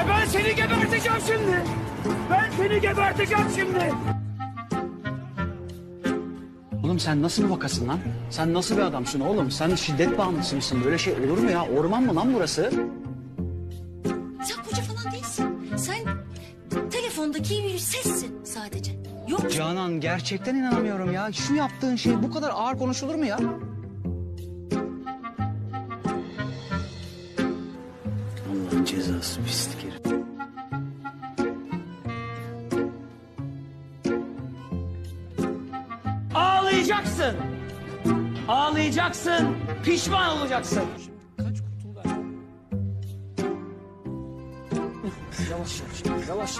Ya ben seni geberteceğim şimdi. Ben seni geberteceğim şimdi. Oğlum sen nasıl bir vakasın lan? Sen nasıl bir adamsın oğlum? Sen şiddet bağımlısı mısın? Böyle şey olur mu ya? Orman mı lan burası? Sen koca falan değilsin. Sen telefondaki bir sessin sadece. Yok Canan gerçekten inanamıyorum ya. Şu yaptığın şey bu kadar ağır konuşulur mu ya? Allah'ın cezası pislik herif. Ağlayacaksın. Ağlayacaksın. Pişman olacaksın. Yavaş yavaş yavaş.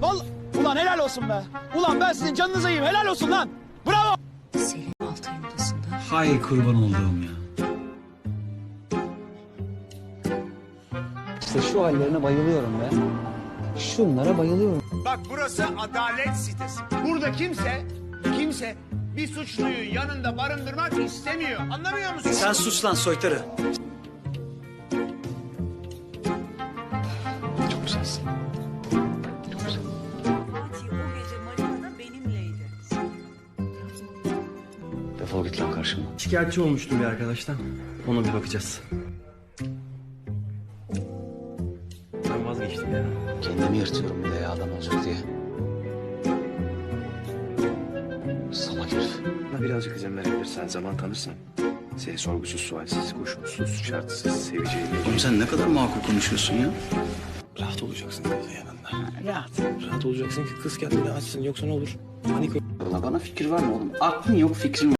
Vallahi ulan helal olsun be. Ulan ben sizin canınıza yiyeyim helal olsun lan. Bravo. Selin Altay'ın odasında. Hay kurban olduğum ya. İşte şu hallerine bayılıyorum be. Şunlara bayılıyorum. Bak burası adalet sitesi. Burada kimse, kimse bir suçluyu yanında barındırmak istemiyor. Anlamıyor musun? Sen sus lan soytarı. Çok güzelsin. Fatih o gece marinada benimleydi. Defol git lan karşıma. Şikayetçi olmuştu bir arkadaştan. Ona bir bakacağız. Kendimi yırtıyorum bir de ya adam olacak diye. Salak herif. Bana birazcık izin verebilirsen, zaman tanırsan. Seni sorgusuz, sualsiz, koşulsuz, şartsız seveceğini... Oğlum sen ne kadar makul konuşuyorsun ya. Rahat olacaksın kızın yanında. Rahat. Rahat olacaksın ki kız kendini açsın yoksa ne olur? Panik bana fikir var mı oğlum? Aklın yok fikrin